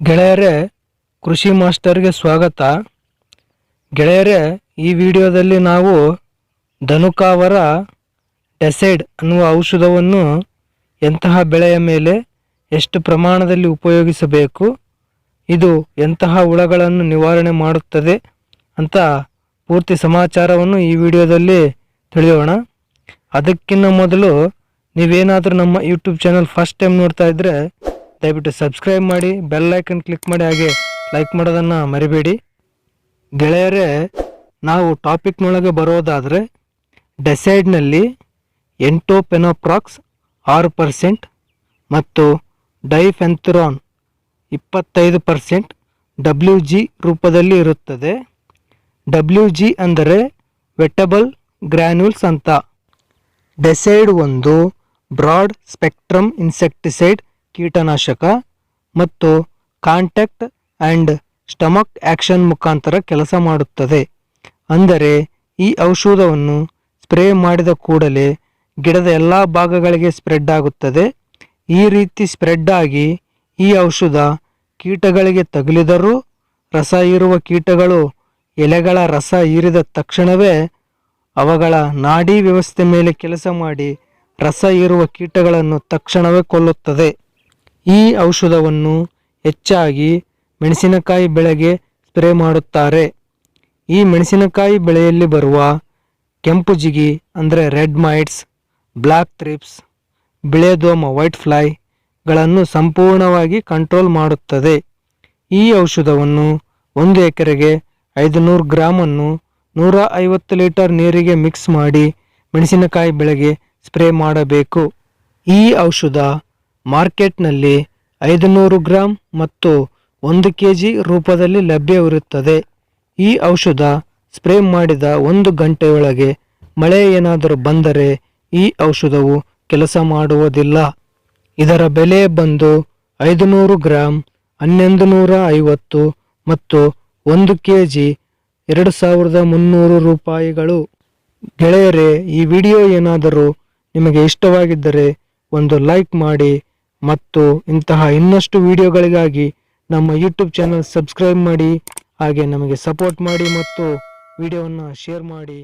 ಗೆಳೆಯರೇ, ಕೃಷಿ ಮಾಸ್ಟರ್ಗೆ ಸ್ವಾಗತ. ಗೆಳೆಯರೇ, ಈ ವಿಡಿಯೋದಲ್ಲಿ ನಾವು ಧನುಕಾವರ ಡೆಸೈಡ್ ಅನ್ನುವ ಔಷಧವನ್ನು ಎಂತಹ ಬೆಳೆಯ ಮೇಲೆ ಎಷ್ಟು ಪ್ರಮಾಣದಲ್ಲಿ ಉಪಯೋಗಿಸಬೇಕು, ಇದು ಎಂತಹ ಹುಳಗಳನ್ನು ನಿವಾರಣೆ ಮಾಡುತ್ತದೆ ಅಂತ ಪೂರ್ತಿ ಸಮಾಚಾರವನ್ನು ಈ ವಿಡಿಯೋದಲ್ಲಿ ತಿಳಿಯೋಣ. ಅದಕ್ಕಿಂತ ಮೊದಲು ನೀವೇನಾದರೂ ನಮ್ಮ ಯೂಟ್ಯೂಬ್ ಚಾನಲ್ ಫಸ್ಟ್ ಟೈಮ್ ನೋಡ್ತಾ ಇದ್ದರೆ ದಯವಿಟ್ಟು ಸಬ್ಸ್ಕ್ರೈಬ್ ಮಾಡಿ ಬೆಲ್ ಐಕನ್ ಕ್ಲಿಕ್ ಮಾಡಿ, ಹಾಗೆ ಲೈಕ್ ಮಾಡೋದನ್ನು ಮರಿಬೇಡಿ. ಗೆಳೆಯರೇ, ನಾವು ಟಾಪಿಕ್ನೊಳಗೆ ಬರೋದಾದರೆ ಡೆಸೈಡ್ನಲ್ಲಿ ಎಂಟೋಪೆನೋಪ್ರಾಕ್ಸ್ ಆರು ಪರ್ಸೆಂಟ್ ಮತ್ತು ಡೈಫೆಂಥ್ರಾನ್ ಇಪ್ಪತ್ತೈದು ಪರ್ಸೆಂಟ್ ಡಬ್ಲ್ಯೂ ಜಿ ರೂಪದಲ್ಲಿ ಇರುತ್ತದೆ. ಡಬ್ಲ್ಯೂ ಜಿ ಅಂದರೆ ವೆಟಬಲ್ ಗ್ರ್ಯಾನ್ಯೂಲ್ಸ್ ಅಂತ. ಡೆಸೈಡ್ ಒಂದು ಬ್ರಾಡ್ ಸ್ಪೆಕ್ಟ್ರಮ್ ಇನ್ಸೆಕ್ಟಿಸೈಡ್ ಕೀಟನಾಶಕ ಮತ್ತು ಕಾಂಟ್ಯಾಕ್ಟ್ ಆ್ಯಂಡ್ ಸ್ಟಮಕ್ ಆ್ಯಕ್ಷನ್ ಮುಖಾಂತರ ಕೆಲಸ ಮಾಡುತ್ತದೆ. ಅಂದರೆ ಈ ಔಷಧವನ್ನು ಸ್ಪ್ರೇ ಮಾಡಿದ ಕೂಡಲೇ ಗಿಡದ ಎಲ್ಲ ಭಾಗಗಳಿಗೆ ಸ್ಪ್ರೆಡ್ ಆಗುತ್ತದೆ. ಈ ರೀತಿ ಸ್ಪ್ರೆಡ್ ಆಗಿ ಈ ಔಷಧ ಕೀಟಗಳಿಗೆ ತಗುಲಿದರೂ ರಸ ಇರುವ ಕೀಟಗಳು ಎಲೆಗಳ ರಸ ಹೀರಿದ ತಕ್ಷಣವೇ ಅವುಗಳ ನಾಡಿ ವ್ಯವಸ್ಥೆ ಮೇಲೆ ಕೆಲಸ ಮಾಡಿ ರಸ ಇರುವ ಕೀಟಗಳನ್ನು ತಕ್ಷಣವೇ ಕೊಲ್ಲುತ್ತದೆ. ಈ ಔಷಧವನ್ನು ಹೆಚ್ಚಾಗಿ ಮೆಣಸಿನಕಾಯಿ ಬೆಳೆಗೆ ಸ್ಪ್ರೇ ಮಾಡುತ್ತಾರೆ. ಈ ಮೆಣಸಿನಕಾಯಿ ಬೆಳೆಯಲ್ಲಿ ಬರುವ ಕೆಂಪು ಜಿಗಿ ಅಂದರೆ ರೆಡ್ ಮೈಟ್ಸ್ ಬ್ಲ್ಯಾಕ್ ಥ್ರಿಪ್ಸ್ ಬಿಳೆದೋಮ ವೈಟ್ ಫ್ಲೈಗಳನ್ನು ಸಂಪೂರ್ಣವಾಗಿ ಕಂಟ್ರೋಲ್ ಮಾಡುತ್ತದೆ. ಈ ಔಷಧವನ್ನು ಒಂದು ಎಕರೆಗೆ ಐದು ನೂರು ಗ್ರಾಮನ್ನು ನೂರ ಐವತ್ತು ಲೀಟರ್ ನೀರಿಗೆ ಮಿಕ್ಸ್ ಮಾಡಿ ಮೆಣಸಿನಕಾಯಿ ಬೆಳೆಗೆ ಸ್ಪ್ರೇ ಮಾಡಬೇಕು. ಈ ಔಷಧ ಮಾರ್ಕೆಟ್ನಲ್ಲಿ ಐದುನೂರು ಗ್ರಾಂ ಮತ್ತು ಒಂದು ಕೆ ಜಿ ರೂಪದಲ್ಲಿ ಲಭ್ಯವಿರುತ್ತದೆ. ಈ ಔಷಧ ಸ್ಪ್ರೇ ಮಾಡಿದ ಒಂದು ಗಂಟೆಯೊಳಗೆ ಮಳೆ ಏನಾದರೂ ಬಂದರೆ ಈ ಔಷಧವು ಕೆಲಸ ಮಾಡುವುದಿಲ್ಲ. ಇದರ ಬೆಲೆ ಬಂದು ಐದು ನೂರು ಗ್ರಾಂ ಹನ್ನೊಂದು ನೂರ ಐವತ್ತು ಮತ್ತು ಒಂದು ಕೆ ಜಿ ಎರಡು ಸಾವಿರದ ಮುನ್ನೂರು ರೂಪಾಯಿಗಳು. ಗೆಳೆಯರೇ, ಈ ವಿಡಿಯೋ ಏನಾದರೂ ನಿಮಗೆ ಇಷ್ಟವಾಗಿದ್ದರೆ ಒಂದು ಲೈಕ್ ಮಾಡಿ ಮತ್ತು ಇಂತಹ ಇನ್ನಷ್ಟು ವಿಡಿಯೋಗಳಿಗಾಗಿ ನಮ್ಮ ಯೂಟ್ಯೂಬ್ ಚಾನಲ್ ಸಬ್ಸ್ಕ್ರೈಬ್ ಮಾಡಿ, ಹಾಗೆ ನಮಗೆ ಸಪೋರ್ಟ್ ಮಾಡಿ ಮತ್ತು ವಿಡಿಯೋವನ್ನು ಶೇರ್ ಮಾಡಿ.